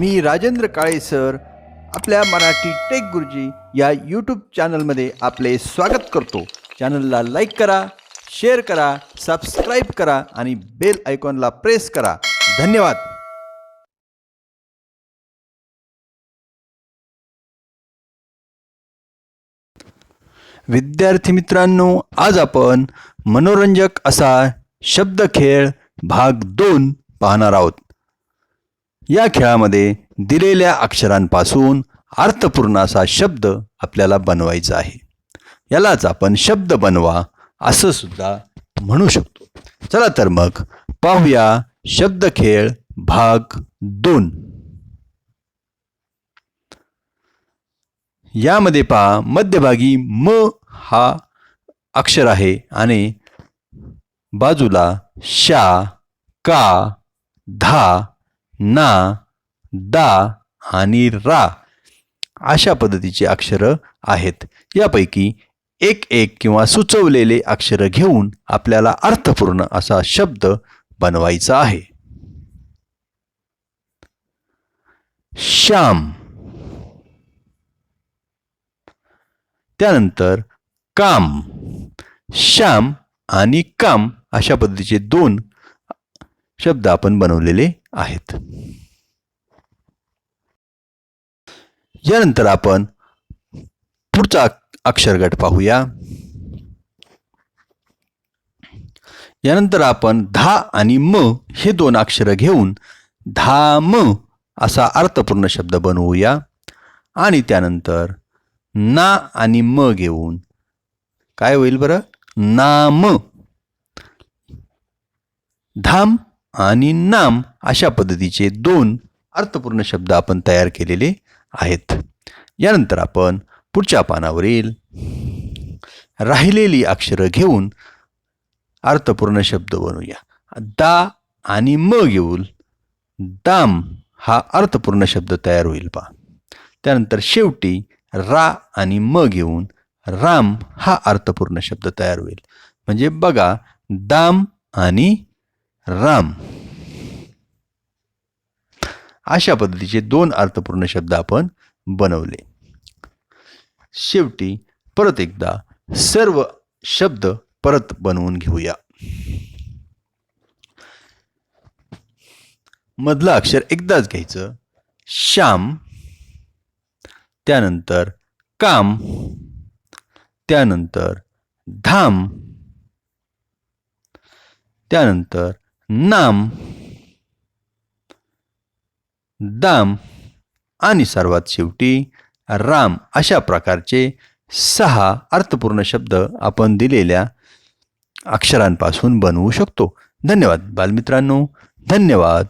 मी Rajendra Kale sir. आपल्या Marathi take गुरुजी या यूट्यूब चॅनलमध्ये आपले स्वागत करतो. चॅनलला लाईक करा शेअर करा सबस्क्राईब करा आणि बेल आयकॉनला प्रेस करा. धन्यवाद. विद्यार्थी मित्रांनो आज आपण मनोरंजक असा शब्दखेळ भाग दोन पाहणार आहोत. या खेळामध्ये दिलेल्या अक्षरांपासून अर्थपूर्ण असा शब्द आपल्याला बनवायचा आहे. यालाच आपण शब्द बनवा असं सुद्धा म्हणू शकतो. चला तर मग पाहूया शब्द खेळ भाग दोन. यामध्ये पहा मध्यभागी म हा अक्षर आहे आणि बाजूला शा का धा ना दा आणि रा अशा पद्धतीची अक्षरं आहेत. यापैकी एक एक किंवा सुचवलेले अक्षरं घेऊन आपल्याला अर्थपूर्ण असा शब्द बनवायचा आहे. श्याम. त्यानंतर काम. श्याम आणि काम अशा पद्धतीचे दोन शब्द आपण बनवलेले आहेत. यानंतर आपण पुढचा अक्षरगट पाहूया. यानंतर आपण धा आणि म हे दोन अक्षरं घेऊन धाम असा अर्थपूर्ण शब्द बनवूया. आणि त्यानंतर ना आणि म घेऊन काय होईल बरं? नाम. धाम. आणि नाम अशा पद्धतीचे दोन अर्थपूर्ण शब्द आपण तयार केलेले आहेत. यानंतर आपण पुढच्या पानावरील राहिलेली अक्षरं घेऊन अर्थपूर्ण शब्द बनवूया. दा आणि म घेऊन दाम हा अर्थपूर्ण शब्द तयार होईल पहा. त्यानंतर शेवटी रा आणि म घेऊन राम हा अर्थपूर्ण शब्द तयार होईल. म्हणजे बघा दाम आणि राम. अशा पद्धतीचे दोन अर्थपूर्ण शब्द आपण बनवले. शेवटी परत एकदा सर्व शब्द परत बनवून घेऊया. मधलं अक्षर एकदाच घ्यायचं. श्याम. त्यानंतर काम. त्यानंतर धाम. त्यानंतर नाम दाम आणि सर्वात शेवटी राम अशा प्रकारचे सहा अर्थपूर्ण शब्द आपण दिलेल्या अक्षरांपासून बनवू शकतो. धन्यवाद बालमित्रांनो. धन्यवाद.